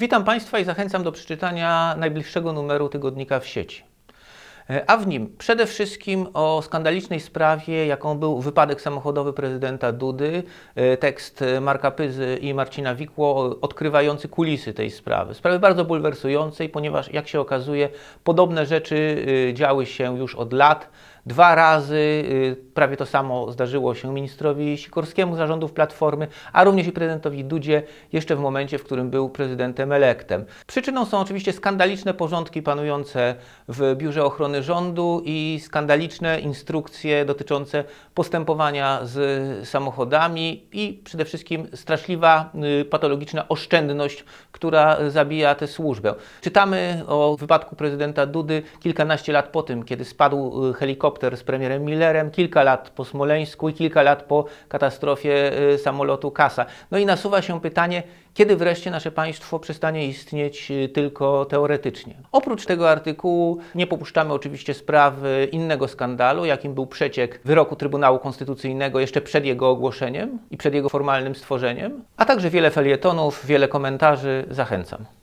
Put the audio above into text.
Witam Państwa i zachęcam do przeczytania najbliższego numeru tygodnika w sieci. E, A w nim przede wszystkim o skandalicznej sprawie, jaką był wypadek samochodowy prezydenta Dudy, e, tekst Marka Pyzy i Marcina Wikło odkrywający kulisy tej sprawy. Sprawy bardzo bulwersującej, ponieważ jak się okazuje, podobne rzeczy e, działy się już od lat. Dwa razy y, prawie to samo zdarzyło się ministrowi Sikorskiemu zarządów Platformy, a również i prezydentowi Dudzie jeszcze w momencie, w którym był prezydentem elektem. Przyczyną są oczywiście skandaliczne porządki panujące w Biurze Ochrony Rządu i skandaliczne instrukcje dotyczące postępowania z samochodami i przede wszystkim straszliwa, y, patologiczna oszczędność, która zabija tę służbę. Czytamy o wypadku prezydenta Dudy kilkanaście lat po tym, kiedy spadł y, helikopter z premierem Millerem, kilka lat po Smoleńsku i kilka lat po katastrofie y, samolotu Kasa. No i nasuwa się pytanie, kiedy wreszcie nasze państwo przestanie istnieć y, tylko teoretycznie. Oprócz tego artykułu nie popuszczamy oczywiście sprawy innego skandalu, jakim był przeciek wyroku Trybunału Konstytucyjnego jeszcze przed jego ogłoszeniem i przed jego formalnym stworzeniem, a także wiele felietonów, wiele komentarzy. Zachęcam.